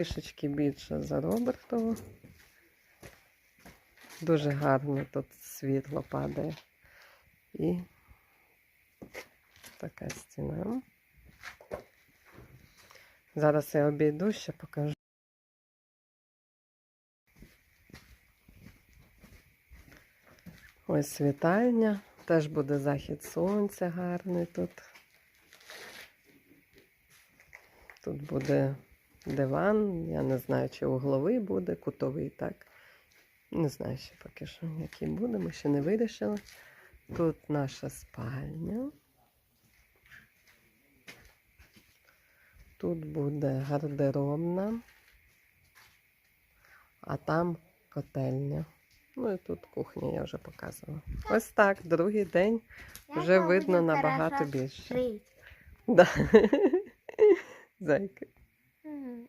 Трішечки більше за Робертову. Дуже гарно тут світло падає. І така стіна. Зараз я обійду, ще покажу. Ось вітальня. Теж буде захід сонця гарний тут. Тут буде диван. Я не знаю, чи угловий буде, кутовий так. Не знаю ще поки що, який буде, ми ще не вирішили. Тут наша спальня. Тут буде гардеробна, а там котельня. Ну і тут кухня, я вже показувала. Ось так, другий день вже видно набагато більше. Да. Зайки. 嗯。